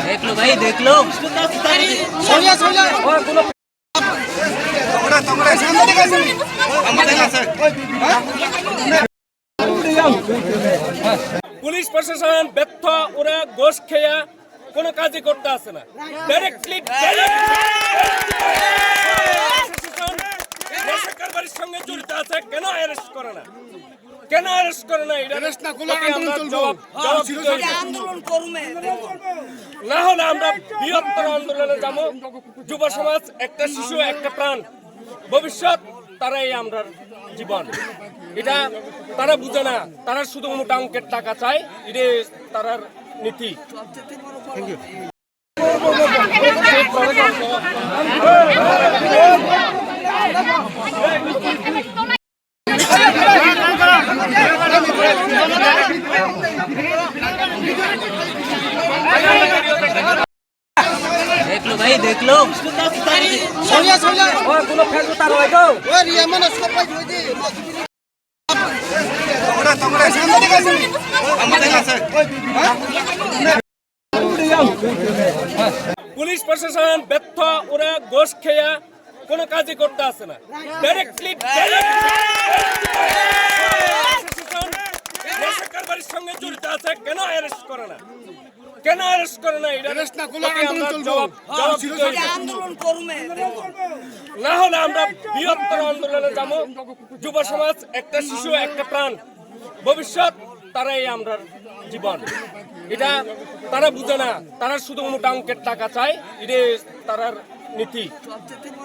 देख लो भाई देख लो পুলিশ প্রশাসন ব্যর্থ ওরা গোশ খেয়া কোনো কাজই করতে আসে না ডাইরেক্টলি কারবারির করে না। কেন অ্যারেস্ট করে না? অ্যারেস্ট না করলে আন্দোলন চলবে। আন্দোলন করবে। না হলে আমরা বৃহত্তর আন্দোলনে যাব। যুব সমাজ একটা শিশু একটা প্রাণ। ভবিষ্যৎ তারাই আমরা জীবন। এটা তারা বুঝে না। তারা শুধু মোটা অঙ্কের টাকা চায়। এটা তারার নীতি। দেখল। পুলিশ প্রশাসন ব্যর্থ ওরা গোশ খেয়া কোনো কাজই করতে আসে না। ডাইরেক্টলি অ্যারেস্ট করে না। কেন অ্যারেস্ট করে না? এটা Arrest না করলে আন্দোলন চলবে। আন্দোলন করবে না হলে আমরা বৃহত্তর আন্দোলনে যাব। যুব সমাজ একটা শিশু একটা প্রাণ। ভবিষ্যৎ তারাই আমরা জীবন। এটা তারা বুঝে না। তারা শুধু মোটা অঙ্কের টাকা চায় এটা তারার নীতি।